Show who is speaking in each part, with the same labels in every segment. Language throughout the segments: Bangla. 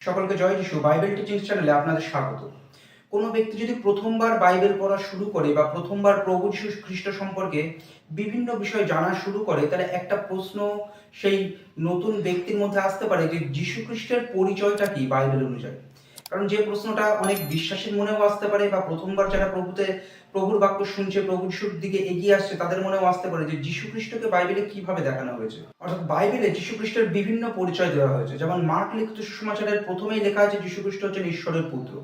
Speaker 1: সকলকে জয় যিশু। বাইবেল টিচিং চ্যানেলে আপনাদের স্বাগত। কোনো ব্যক্তি যদি প্রথমবার বাইবেল পড়া শুরু করে বা প্রথমবার প্রভু যিশু খ্রিস্ট সম্পর্কে বিভিন্ন বিষয় জানা শুরু করে, তাহলে একটা প্রশ্ন সেই নতুন ব্যক্তির মধ্যে আসতে পারে যে, যিশু খ্রিস্টের পরিচয়টা কি বাইবেল অনুযায়ী? কারণ যে প্রশ্নটা অনেক বিশ্বাসীর মনেও আসতে পারে বা প্রথমবার যারা প্রভুতে, প্রভুর বাক্য শুনছে প্রভু যিশুর দিকে এগিয়ে আসছে, তাদের মনেও আসতে পারে যে যিশু খ্রিস্টকে বাইবেলে কীভাবে দেখানো হয়েছে। অর্থাৎ বাইবেলে যিশু খ্রিস্টের বিভিন্ন পরিচয় দেওয়া হয়েছে। যেমন মার্ক লিখিত সুষমাচারের প্রথমেই লেখা আছে যিশু খ্রিস্ট হচ্ছেন ঈশ্বরের পুত্র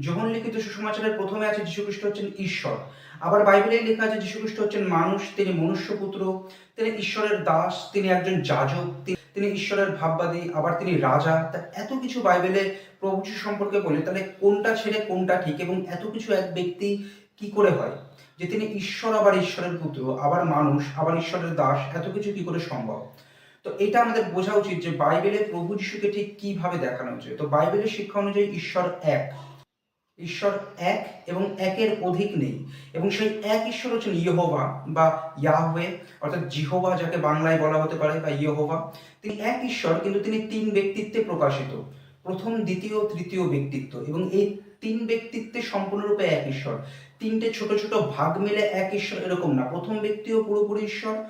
Speaker 1: যোহন লিখিত সুসমাচারের প্রথমে আছে যিশু খ্রিস্ট হচ্ছেন ঈশ্বর আবার বাইবেলেই লেখা আছে যিশু খ্রিস্ট হচ্ছেন মানুষ, তিনি মনুষ্য পুত্র তিনি ঈশ্বরের দাস, তিনি একজন যাজক, তিনি- তিনি ঈশ্বরের ভাববাদী, আবার তিনি রাজা। তা এত কিছু বাইবেলে প্রভু যিশু সম্পর্কে বলে, তাহলে কোনটা ছেড়ে কোনটা ঠিক এবং এত কিছু এক ব্যক্তি কি করে হয়? যে তিনি ঈশ্বর, আবার ঈশ্বরের পুত্র, আবার মানুষ, আবার ঈশ্বরের দাস, এত কিছু কি করে সম্ভব? তো এটা আমাদের বোঝা উচিত যে বাইবেলে প্রভু যিশুকে ঠিক কীভাবে দেখানো হচ্ছে তো বাইবেলের শিক্ষা অনুযায়ী ঈশ্বর এক। ঈশ্বর এক এবং একের অধিক নেই। এবং সেই এক ঈশ্বর হচ্ছেন ইয়েহোভা বা ইয়াহওয়ে, অর্থাৎ জিহোভা যাকে বাংলায় বলা হতে পারে বা ইয়েহোভা। তিনি এক ঈশ্বর, কিন্তু তিনি তিন ব্যক্তিত্বে প্রকাশিত। প্রথম, দ্বিতীয়, তৃতীয় ব্যক্তিত্ব। এবং এই তিন ব্যক্তিত্বে সম্পূর্ণরূপে এক ঈশ্বর। তিনটে ছোট ছোট ভাগ মিলে এক ঈশ্বর এরকম না। প্রথম ব্যক্তিও পুরোপুরি ঈশ্বর,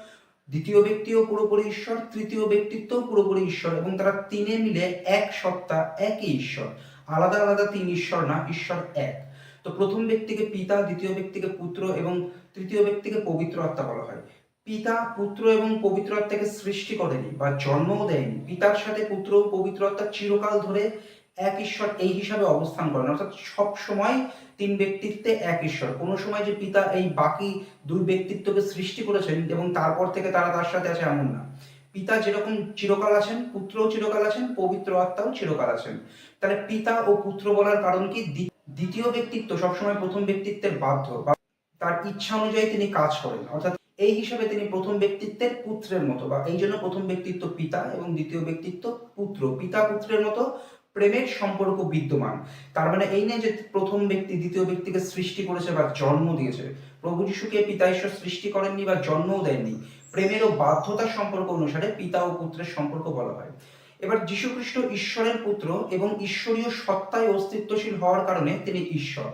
Speaker 1: দ্বিতীয় ব্যক্তিও পুরোপুরি ঈশ্বর, তৃতীয় ব্যক্তিত্বও পুরোপুরি ঈশ্বর, এবং তারা তিনে মিলে এক সত্তা, একই ঈশ্বর। আলাদা আলাদা তিন ঈশ্বর না, ঈশ্বর এক। তো প্রথম ব্যক্তিকে পিতা, দ্বিতীয় ব্যক্তিকে পুত্র এবং তৃতীয় ব্যক্তিকে পবিত্র আত্মা বলা হয়। পিতা, পুত্র এবং পবিত্র আত্মাকে সৃষ্টি করেনি বা জন্মও দেয়নি। পিতার সাথে পুত্র ও পবিত্র আত্মা চিরকাল ধরে এক ঈশ্বর এই হিসাবে অবস্থান করেন। অর্থাৎ সব সময় তিন ব্যক্তিত্বে এক ঈশ্বর। কোনো সময় যে পিতা এই বাকি দুই ব্যক্তিত্বকে সৃষ্টি করেছেন এবং তারপর থেকে তারা তার সাথে আছে এমন না। পিতা যেরকম চিরকাল আছেন, পুত্রও চিরকাল আছেন, পবিত্র আত্মাও চিরকাল আছেন। তাহলে পিতা ও পুত্র বলার কারণ কি? দ্বিতীয় ব্যক্তিত্ব সবসময় প্রথম ব্যক্তিত্বের বাধ্য। বা তার ইচ্ছা অনুযায়ী তিনি কাজ করেন। অর্থাৎ এই হিসাবে তিনি প্রথম ব্যক্তিত্বের পুত্রের মতো বা এই জন্য প্রথম ব্যক্তিত্ব পিতা এবং দ্বিতীয় ব্যক্তিত্ব পুত্র। পিতা পুত্রের মতো প্রেমের সম্পর্ক বিদ্যমান। তার মানে এই নেই যে প্রথম ব্যক্তি দ্বিতীয় ব্যক্তিকে সৃষ্টি করেছে বা জন্ম দিয়েছে। প্রভু যিশুকে পিতা ঈশ্বর সৃষ্টি করেননি বা জন্মও দেননি। প্রেমের ও বাধ্যতার সম্পর্ক অনুসারে পিতা ও পুত্রের সম্পর্ক বলা হয়। এবার যীশু খ্রিস্ট ঈশ্বরের পুত্র এবং ঈশ্বরীয় সত্তায় অস্তিত্বশীল হওয়ার কারণে তিনি ঈশ্বর।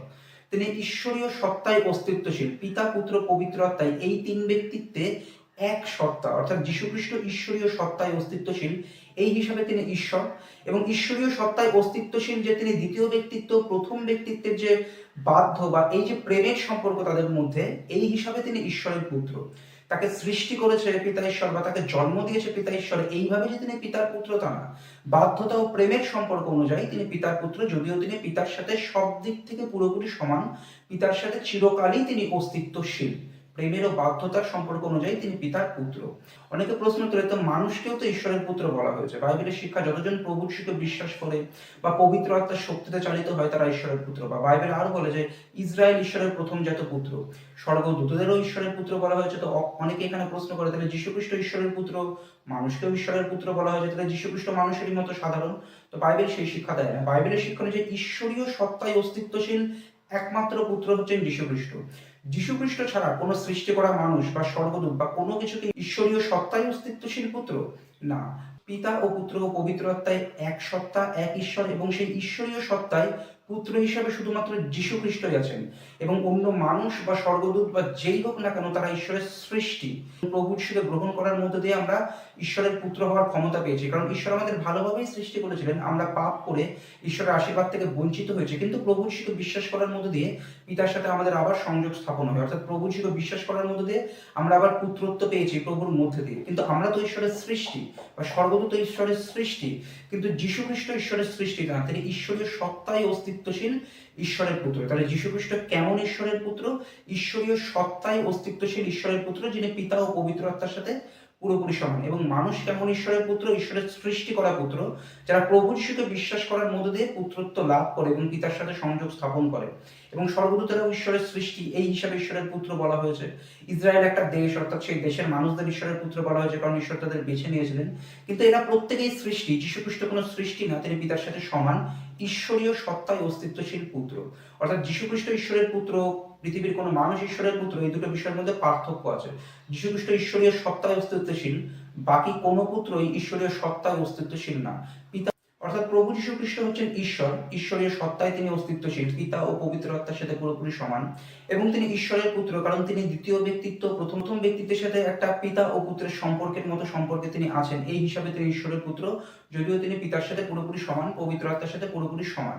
Speaker 1: তিনি ঈশ্বরীয় সত্তায় অস্তিত্বশীল, পিতা, পুত্র, পবিত্র আত্মায় এই তিন ব্যক্তিত্বে এক সত্তা, অর্থাৎ যীশু খ্রিস্ট ঈশ্বরীয় সত্তায় অস্তিত্বশীল, এই হিসাবে তিনি ঈশ্বর। এবং ঈশ্বরীয় সত্তায় অস্তিত্বশীল যে তিনি দ্বিতীয় ব্যক্তিত্ব, প্রথম ব্যক্তিত্বের যে বাধ্য বা এই যে প্রেমের সম্পর্ক তাদের মধ্যে, এই হিসাবে তিনি ঈশ্বরের পুত্র। তাকে সৃষ্টি করেছে পিতা ঈশ্বর বা তাকে জন্ম দিয়েছে পিতা ঈশ্বর, এইভাবে যে তিনি পিতার পুত্র তা না। বাধ্যতা ও প্রেমের সম্পর্ক অনুযায়ী তিনি পিতার পুত্র, যদিও তিনি পিতার সাথে সব দিক থেকে পুরোপুরি সমান, পিতার সাথে চিরকালই তিনি অস্তিত্বশীল। প্রেমের ও বাধ্যতার সম্পর্ক অনুযায়ী তিনি পিতার পুত্র। অনেকে প্রশ্ন তোলে, তো মানুষকেও তো ঈশ্বরের পুত্র বলা হয়েছে? বাইবেলের শিক্ষা যতজন প্রভু যিশুকে বিশ্বাস করে বা পবিত্র আত্মার শক্তিতে চালিত হয়, তারা ঈশ্বরের পুত্র। বা বাইবেল আরও বলে যে, ইসরায়েল ঈশ্বরের প্রথম জাত পুত্র। স্বর্গদূতদেরও ঈশ্বরের পুত্র বলা হয়েছে। তো অনেকে এখানে প্রশ্ন করে, তাহলে যীশুখ্রিস্ট ঈশ্বরের পুত্র? মানুষকেও ঈশ্বরের পুত্র বলা হয়েছে? তাহলে যীশুখ্রিস্ট মানুষেরই মতো সাধারণ? তো বাইবেল সেই শিক্ষা দেয় না। বাইবেলের শিক্ষা অনুযায়ী ঈশ্বরীয় সত্তায় অস্তিত্বশীল একমাত্র পুত্র হচ্ছেন যীশুখ্রিস্ট। যীশুখ্রিস্ট ছাড়া কোনো সৃষ্টি করা মানুষ বা স্বর্গদূত বা কোনো কিছুকে ঈশ্বরীয় সত্তায় অস্তিত্বশীল পুত্র? না। পিতা ও পুত্র ও পবিত্র আত্মায় এক সত্তা, এক ঈশ্বর এবং সেই ঈশ্বরীয় সত্তায় পুত্র হিসাবে শুধুমাত্র যীশু খ্রিস্টই আছেন এবং অন্য মানুষ বা স্বর্গদূত বা যেই হোক না কেন তারা ঈশ্বরের সৃষ্টি। প্রভু যিশুকে গ্রহণ করার মধ্য দিয়ে আমরা ঈশ্বরের পুত্র হওয়ার ক্ষমতা পেয়েছি। কারণ ঈশ্বর আমাদের ভালোভাবেই সৃষ্টি করেছিলেন। আমরা পাপ করে ঈশ্বরের আশীর্বাদ থেকে বঞ্চিত হয়েছে। কিন্তু প্রভু যিশুকে বিশ্বাস করার মধ্য দিয়ে পিতার সাথে আমাদের আবার সংযোগ স্থাপন হয়। অর্থাৎ প্রভু যিশুকে বিশ্বাস করার মধ্য দিয়ে আমরা আবার পুত্রত্ব পেয়েছি প্রভুর মধ্যে দিয়ে। কিন্তু আমরা তো ঈশ্বরের সৃষ্টি বা স্বর্গদূত ঈশ্বরের সৃষ্টি। কিন্তু যীশু খ্রিস্ট ঈশ্বরের সৃষ্টি না। তিনি ঈশ্বরীয় সত্তায় অস্তিত্বশীল ঈশ্বরের পুত্র। তাহলে খ্রিস্ট কেমন ঈশ্বরের পুত্র? ঈশ্বরীয় সত্তায় অস্তিত্বশীল ঈশ্বরের পুত্র, যিনি পিতা ও পবিত্র আত্মার সাথে পুরোপুরি সমান। এবং মানুষ কেমন ঈশ্বরের পুত্র? ঈশ্বরের সৃষ্টি করা পুত্র, যারা প্রভু যিশুকে বিশ্বাস করার মধ্য দিয়ে পুত্রত্ব লাভ করে এবং পিতার সাথে সংযোগ স্থাপন করে। এবং সর্বদূতেরাও ঈশ্বরের সৃষ্টি, এই হিসাবে ঈশ্বরের পুত্র বলা হয়েছে। ইসরায়েল একটা দেশ, অর্থাৎ সেই দেশের মানুষদের ঈশ্বরের পুত্র বলা হয়েছে, কারণ ঈশ্বর তাদের বেছে নিয়েছিলেন। কিন্তু এরা প্রত্যেকেই সৃষ্টি, যীশুখ্রিস্ট কোনো সৃষ্টি না, তিনি পিতার সাথে সমান ঈশ্বরীয় সত্তায় অস্তিত্বশীল পুত্র। অর্থাৎ যীশুখ্রিস্ট ঈশ্বরের পুত্র, পৃথিবীর কোনো মানুষ ঈশ্বরের পুত্র, এই দুটো বিষয়ের মধ্যে পার্থক্য আছে। যীশুখ্রিস্ট ঈশ্বরীয় সত্তায় অস্তিত্বশীল, বাকি কোনো পুত্রই ঈশ্বরীয় সত্তায় অস্তিত্বশীল না। পিতা অর্থাৎ প্রভু যীশু খ্রিস্ট হচ্ছেন ঈশ্বর। ঈশ্বরীয় সত্তায় তিনি অস্তিত্বশীল। পিতা ও পবিত্র আত্মার সাথে পুরোপুরি সমান। এবং তিনি ঈশ্বরের পুত্র, কারণ তিনি দ্বিতীয় ব্যক্তিত্ব প্রথম প্রথম ব্যক্তিত্বের সাথে একটা পিতা ও পুত্রের সম্পর্কের মতো সম্পর্কে তিনি আছেন। এই হিসাবে তিনি ঈশ্বরের পুত্র, যদিও তিনি পিতার সাথে পুরোপুরি সমান, পবিত্র আত্মার সাথে পুরোপুরি সমান।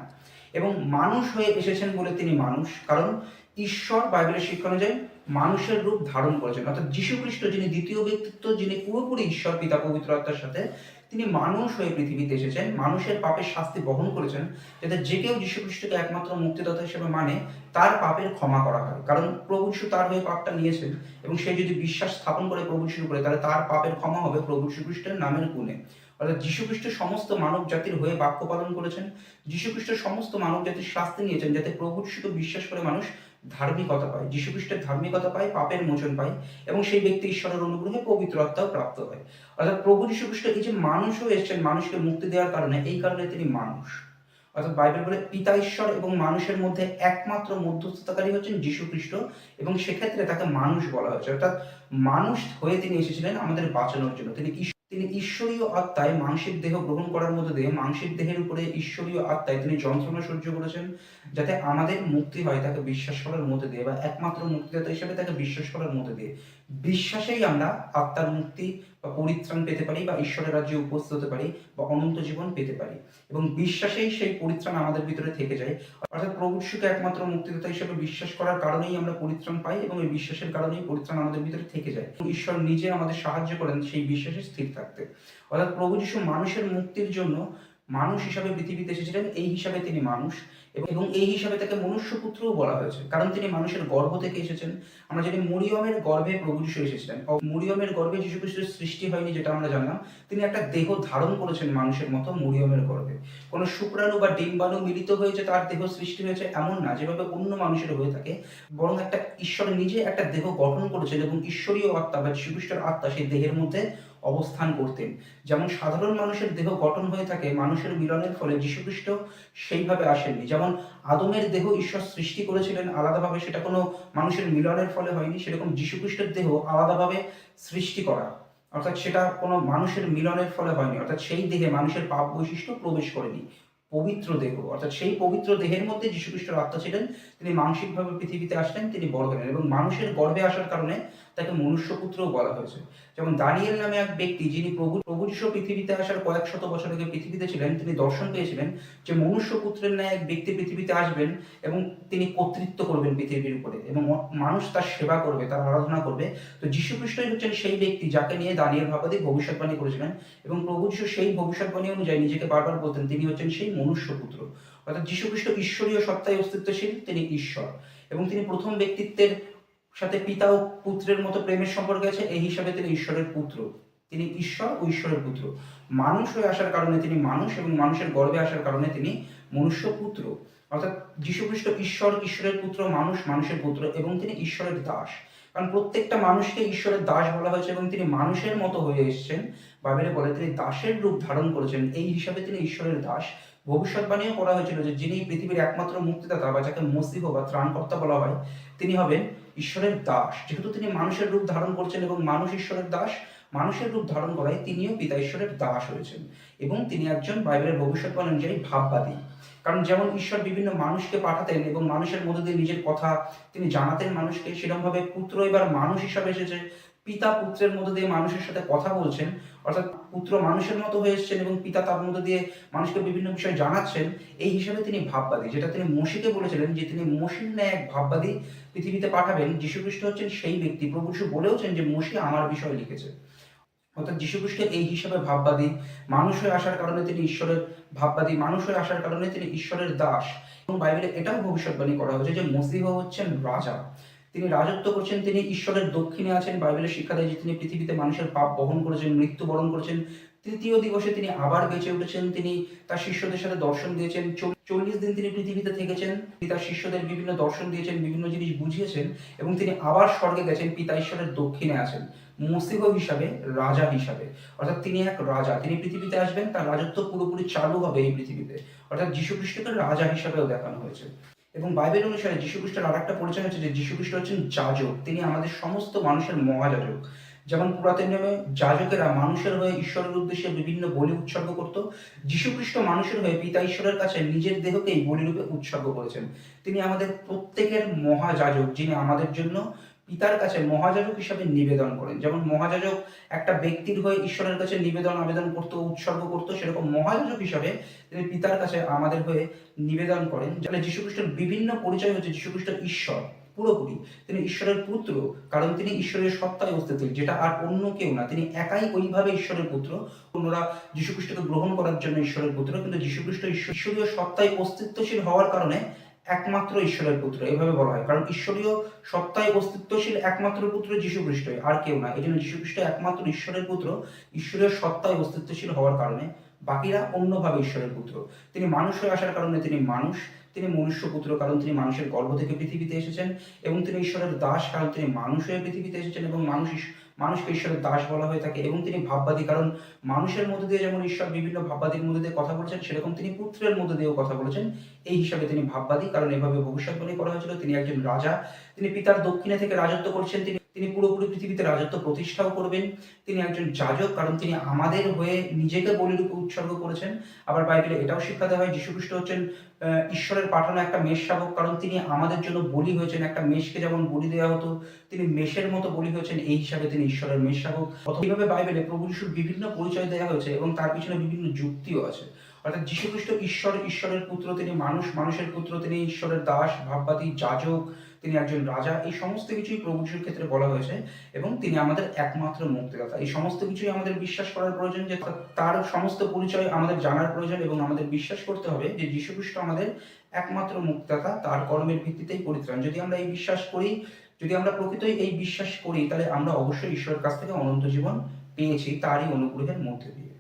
Speaker 1: এবং মানুষ হয়ে এসেছেন বলে তিনি মানুষ, কারণ ঈশ্বর বাইবেলের শিক্ষা অনুযায়ী মানুষের রূপ ধারণ করেছেন। অর্থাৎ যীশু খ্রিস্ট যিনি দ্বিতীয় ব্যক্তিত্ব, যিনি পুরোপুরি ঈশ্বর, পিতা, পবিত্র আত্মার সাথে তিনি মানুষ হয়ে পৃথিবীতে এসেছেন, মানুষের পাপের শাস্তি বহন করেছেন, যাতে যে কেউ যীশু খ্রিস্টকে একমাত্র মুক্তিদাতা হিসেবে মানে তার পাপের ক্ষমা করা হয়। কারণ প্রভু তার হয়ে পাপটা নিয়েছেন এবং সে যদি বিশ্বাস স্থাপন করে প্রভু যীশুর উপরে তাহলে তার পাপের ক্ষমা হবে প্রভু খ্রিস্টের নামের গুণে। অর্থাৎ যীশু খ্রিস্ট সমস্ত মানব জাতির হয়ে বাক্য পালন করেছেন যীশু খ্রিস্ট সমস্ত মানব জাতির শাস্তি নিয়েছেন, যাতে প্রভু যীশুকে বিশ্বাস করে মানুষ ধার্মিকতা পায় যীশু খ্রিস্টের ধার্মিকতা পায়, পাপের মোচন পায় এবং সেই ব্যক্তি ঈশ্বরের অনুগ্রহে পবিত্র আত্মাও প্রাপ্ত হয়। অর্থাৎ প্রভু যীশু খ্রিস্ট এই যে মানুষও এসেছেন, মানুষকে মুক্তি দেওয়ার কারণে এই কারণে তিনি মানুষ। অর্থাৎ বাইবেল বলে পিতা ঈশ্বর এবং মানুষের মধ্যে একমাত্র মধ্যস্থতাকারী হচ্ছেন যীশু খ্রিস্ট এবং সেক্ষেত্রে তাকে মানুষ বলা হয়েছে অর্থাৎ মানুষ হয়ে তিনি এসেছিলেন আমাদের বাঁচানোর জন্য। তিনি তিনি ঈশ্বরীয় আত্মায় মাংসিক দেহ গ্রহণ করার মধ্যে দিয়ে মাংসিক দেহের উপরে ঈশ্বরীয় আত্মায় তিনি যন্ত্রণা সহ্য করেছেন যাতে আমাদের মুক্তি হয় তাকে বিশ্বাস করার মধ্যে দিয়ে বা একমাত্র মুক্তিদাতা হিসেবে তাকে বিশ্বাস করার মধ্যে দিয়ে। বিশ্বাসেই আমরা আত্মার মুক্তি বা পরিত্রাণ পেতে পারি বা ঈশ্বরের রাজ্যে উপস্থিত হতে পারি বা অনন্ত জীবন পেতে পারি। এবং বিশ্বাসেই সেই পরিত্রাণ আমাদের ভিতরে থেকে যায়। অর্থাৎ প্রভু একমাত্র মুক্তিদাতা হিসেবে বিশ্বাস করার কারণেই আমরা পরিত্রাণ পাই এবং এই বিশ্বাসের কারণেই পরিত্রাণ আমাদের ভিতরে থেকে যায়। ঈশ্বর নিজে আমাদের সাহায্য করেন সেই বিশ্বাসে স্থির থাকতে। অর্থাৎ প্রভু যীশু মানুষের মুক্তির জন্য মানুষ হিসাবে পৃথিবীতে এসেছিলেন, এই হিসাবে তিনি মানুষ এবং এই হিসাবে তাকে মনুষ্যপুত্রও বলা হয়েছে। কারণ তিনি মানুষের গর্ভ থেকে এসেছেন। আমরা জানি মরিয়মের গর্ভে প্রভু যীশু এসেছিলেন। মরিয়মের গর্ভে যীশু খ্রিস্টের সৃষ্টি হয়নি, যেটা আমরা জানলাম। তিনি একটা দেহ ধারণ করেছেন মানুষের মতো মরিয়মের গর্ভে। কোনো শুক্রাণু বা ডিম্বাণু মিলিত হয়েছে তার দেহ সৃষ্টি হয়েছে, এমন না। যেভাবে অন্য মানুষের হয়ে থাকে, বরং একটা ঈশ্বর নিজে একটা দেহ গঠন করেছেন এবং ঈশ্বরীয় আত্মা বা যীশুখ্রিস্টের আত্মা সেই দেহের মধ্যে অবস্থান করতেন। যেমন সাধারণ মানুষের দেহ গঠন হয়ে থাকে, মানুষের মিলনের ফলে যীশুখ্রিস্ট সেইভাবে আসেননি। যেমন আদমের দেহ ঈশ্বর সৃষ্টি করেছিলেন, আলাদাভাবে সেটা কোনো মানুষের মিলনের ফলে হয়নি। সেরকম যীশুখ্রিস্টের দেহ আলাদাভাবে সৃষ্টি করা, অর্থাৎ সেটা কোনো মানুষের মিলনের ফলে হয়নি। অর্থাৎ সেই দেহে মানুষের পাপ বৈশিষ্ট্য প্রবেশ করেনি। পবিত্র দেহ, অর্থাৎ সেই পবিত্র দেহের মধ্যে যীশুখ্রিস্টের আত্মা ছিলেন। তিনি মানসিকভাবে পৃথিবীতে আসলেন, তিনি বড় হলেন এবং মানুষের গর্ভে আসার কারণে তাকে মনুষ্যপুত্রও বলা হয়েছে। যেমন দানিয়েল নামে এক ব্যক্তি যিনি প্রভু প্রভু যিশু পৃথিবীতে আসার কয়েক শত বছর আগে পৃথিবীতে ছিলেন, তিনি দর্শন পেয়েছিলেন যে মনুষ্যপুত্রের ন্যায় এক ব্যক্তি পৃথিবীতে আসবেন এবং তিনি কর্তৃত্ব করবেন পৃথিবীর উপরে এবং মানুষ তার সেবা করবে, তার আরাধনা করবে। তো যীশু খ্রিস্টই হচ্ছেন সেই ব্যক্তি যাকে নিয়ে দানিয়েল ভাবাদী ভবিষ্যৎবাণী করেছিলেন এবং প্রভু যিশু সেই ভবিষ্যৎবাণী অনুযায়ী নিজেকে বারবার বলতেন, তিনি হচ্ছেন সেই মনুষ্যপুত্র। অর্থাৎ যীশু খ্রিস্ট ঈশ্বরীয় সত্তায় অস্তিত্বশীল, তিনি ঈশ্বর এবং তিনি প্রথম ব্যক্তিত্বের সাথে পিতা ও পুত্রের মতো প্রেমের সম্পর্ক আছে, এই হিসাবে তিনি ঈশ্বরের পুত্র। তিনি ঈশ্বর ও ঈশ্বরের পুত্র। মানুষ হয়ে আসার কারণে তিনি মানুষ এবং মানুষের গর্বে আসার কারণে তিনি মনুষ্য পুত্র। অর্থাৎ যীশুখ্রিস্ট ঈশ্বর, ঈশ্বরের পুত্র, মানুষ, মানুষের পুত্র এবং তিনি ঈশ্বরের দাস। কারণ প্রত্যেকটা মানুষকে ঈশ্বরের দাস বলা হয়েছে এবং তিনি মানুষের মতো হয়ে এসেছেন। বাইবেলে বলে তিনি দাসের রূপ ধারণ করেছেন। এই হিসাবে তিনি ঈশ্বরের দাস। ভবিষ্যৎবাণীও করা হয়েছিল যে যিনি পৃথিবীর একমাত্র মুক্তিদাতা বা যাকে মসিহ বা ত্রাণকর্তা বলা হয়, তিনি হবেন ঈশ্বরের দাস। যেহেতু তিনি মানুষের রূপ ধারণ করছেন এবং মানুষ ঈশ্বরের দাস, মানুষের রূপ ধারণ করায় তিনিও পিতা ঈশ্বরের দাস হয়েছেন এবং তিনি একজন বাইবেলের ভবিষ্যৎবাণী অনুযায়ী ভাববাদী। কারণ যেমন ঈশ্বর বিভিন্ন মানুষকে পাঠাতেন এবং মানুষের মধ্যে দিয়ে নিজের কথা তিনি জানাতেন মানুষকে, সেরকমভাবে পুত্র এবার মানুষ হিসাবে এসেছে। পিতা পুত্রের মধ্যে দিয়ে মানুষের সাথে কথা বলছেন, অর্থাৎ পুত্র মানুষের মতো হয়ে এসেছেন এবং পিতা তার মধ্যে দিয়ে মানুষকে বিভিন্ন বিষয় জানাচ্ছেন, এই হিসাবে তিনি ভাববাদী, যেটা তিনি মসিকে বলেছিলেন যে তিনি মসির ন্যায় এক ভাববাদী পৃথিবীতে পাঠাবেন। যীশুখ্রিস্ট হচ্ছেন সেই ব্যক্তি। প্রভু যীশু বলেওছেন যে মসি আমার বিষয় লিখেছে। অর্থাৎ যীশুখ্রিস্ট এই হিসাবে ভাববাদী, মানুষ হয়ে আসার কারণে তিনি ঈশ্বরের ভাববাদী, মানুষ হয়ে আসার কারণে তিনি ঈশ্বরের দাস। এবং বাইবেলে এটাও ভবিষ্যৎবাণী করা হয়েছে যে মসিহ হচ্ছেন রাজা। তিনি রাজত্ব করছেন, তিনি ঈশ্বরের দক্ষিণে আছেন বাইবেলের শিক্ষা দেয় যে তিনি পৃথিবীতে মানুষের পাপ বহন করেছেন, মৃত্যুবরণ করেছেন। তৃতীয় দিবসে তিনি আবার বেঁচে উঠেছেন, তিনি তার শিষ্যদের সাথে দর্শন দিয়েছেন। চল্লিশ দিন তিনি পৃথিবীতে থেকেছেন, তিনি তার শিষ্যদের বিভিন্ন দর্শন দিয়েছেন, বিভিন্ন জিনিস বুঝিয়েছেন এবং তিনি আবার স্বর্গে গেছেন, পিতা ঈশ্বরের দক্ষিণে আছেন, মসিহ হিসাবে, রাজা হিসাবে। অর্থাৎ তিনি এক রাজা, তিনি পৃথিবীতে আসবেন, তার রাজত্ব পুরোপুরি চালু হবে এই পৃথিবীতে। অর্থাৎ যীশু খ্রিস্টকে রাজা হিসাবেও দেখানো হয়েছে। এবং বাইবেল অনুসারে যীশু খ্রিস্টের আর একটা পরিচয় হচ্ছে যে যীশু খ্রিস্ট হচ্ছেন যাজক। তিনি আমাদের সমস্ত মানুষের মহাযাজক। যেমন পুরাতন নিয়মে যাজকেরা মানুষের হয়ে ঈশ্বরের উদ্দেশ্যে বিভিন্ন বলি উৎসর্গ করত। যীশুখ্রিস্ট মানুষের হয়ে পিতা ঈশ্বরের কাছে নিজের দেহকেই বলিরূপে উৎসর্গ করেছেন। তিনি আমাদের প্রত্যেকের মহাযাজক, যিনি আমাদের জন্য পিতার কাছে মহাযাজক হিসাবে নিবেদন করেন। যেমন মহাযাজক একটা ব্যক্তির হয়ে ঈশ্বরের কাছে নিবেদন, আবেদন করতো, উৎসর্গ করতো, সেরকম মহাযাজক হিসাবে তিনি পিতার কাছে আমাদের হয়ে নিবেদন করেন। যাহলে যীশুখ্রিস্টের বিভিন্ন পরিচয় হচ্ছে যীশুখ্রিস্ট ঈশ্বর, পুরোপুরি। তিনি ঈশ্বরের পুত্র, কারণ তিনি ঈশ্বরের সত্তায় অস্তিত্ব যেটা আর অন্য কেউ না, তিনি একাই ওইভাবে ঈশ্বরের পুত্র। অন্যরা যীশুখ্রিস্টকে গ্রহণ করার জন্য ঈশ্বরের পুত্র, কিন্তু যীশুখ্রিস্ট ঈশ্ব- ঈশ্বরীয় সত্তায় অস্তিত্বশীল হওয়ার কারণে একমাত্র ঈশ্বরের পুত্র, এভাবে বলা হয়। কারণ ঈশ্বরীয় সত্তায় অস্তিত্বশীল একমাত্র পুত্র যীশুখ্রিস্ট, আর কেউ না। এই জন্য যীশুখ্রিস্ট একমাত্র ঈশ্বরের পুত্র ঈশ্বরীয় সত্তায় অস্তিত্বশীল হওয়ার কারণে। বাকিরা অন্যভাবে ঈশ্বরের পুত্র। তিনি মানুষ হয়ে আসার কারণে তিনি মানুষ। তিনি মনুষ্য পুত্র, কারণ তিনি মানুষের গর্ভ থেকে পৃথিবীতে এসেছেন এবং তিনি ঈশ্বরের দাস, কারণ তিনি মানুষ হয়ে পৃথিবীতে এসেছেন এবং মানুষ মানুষকে ঈশ্বরের দাস বলা হয়ে থাকে এবং তিনি ভাববাদী, কারণ মানুষের মধ্যে দিয়ে যেমন ঈশ্বর বিভিন্ন ভাববাদীর মধ্যে দিয়ে কথা বলেছেন, সেরকম তিনি পুত্রের মধ্যে দিয়েও কথা বলেছেন। এই হিসাবে তিনি ভাববাদী, কারণ এভাবে ভবিষ্যৎবাণী করা হয়েছিল। তিনি একজন রাজা, তিনি পিতার দক্ষিণে থেকে রাজত্ব করছেন, তিনি তিনি পুরোপুরি পৃথিবীতে রাজত্ব প্রতিষ্ঠাও করবেন। তিনি একজন যাজক, কারণ তিনি আমাদের হয়ে নিজেকে বলিরূপে উৎসর্গ করেছেন। আবার বাইবেলে এটাও শিক্ষা দেওয়া হয়, যীশুখ্রিস্ট হচ্ছেন ঈশ্বরের পাঠানো একটা মেষ শাবক, কারণ তিনি আমাদের জন্য বলি হয়েছেন। একটা মেষকে যেমন বলি দেওয়া হতো, তিনি মেষের মতো বলি হয়েছেন। এই হিসাবে তিনি ঈশ্বরের মেষ শাবক। এইভাবে বাইবেলে প্রভু যিশুর বিভিন্ন পরিচয় দেওয়া হয়েছে এবং তার পিছনে বিভিন্ন যুক্তিও আছে। অর্থাৎ যীশুখ্রিস্ট ঈশ্বর, ঈশ্বরের পুত্র তিনি, মানুষ, মানুষের পুত্র তিনি, ঈশ্বরের দাস, ভাববাদী, যাজক তিনি একজন রাজা। এই সমস্ত কিছুই প্রভু যিশুর ক্ষেত্রে বলা হয়েছে এবং তিনি আমাদের একমাত্র মুক্তিদাতা। এই সমস্ত কিছুই আমাদের বিশ্বাস করার প্রয়োজন যে তার সমস্ত পরিচয় আমাদের জানার প্রয়োজন এবং আমাদের বিশ্বাস করতে হবে যে যীশুখ্রিস্ট আমাদের একমাত্র মুক্তিদাতা। তার কর্মের ভিত্তিতেই পরিত্রাণ। যদি আমরা এই বিশ্বাস করি, যদি আমরা প্রকৃতই এই বিশ্বাস করি, তাহলে আমরা অবশ্যই ঈশ্বরের কাছ থেকে অনন্ত জীবন পেয়েছি, তারই অনুগ্রহের মধ্যে দিয়ে।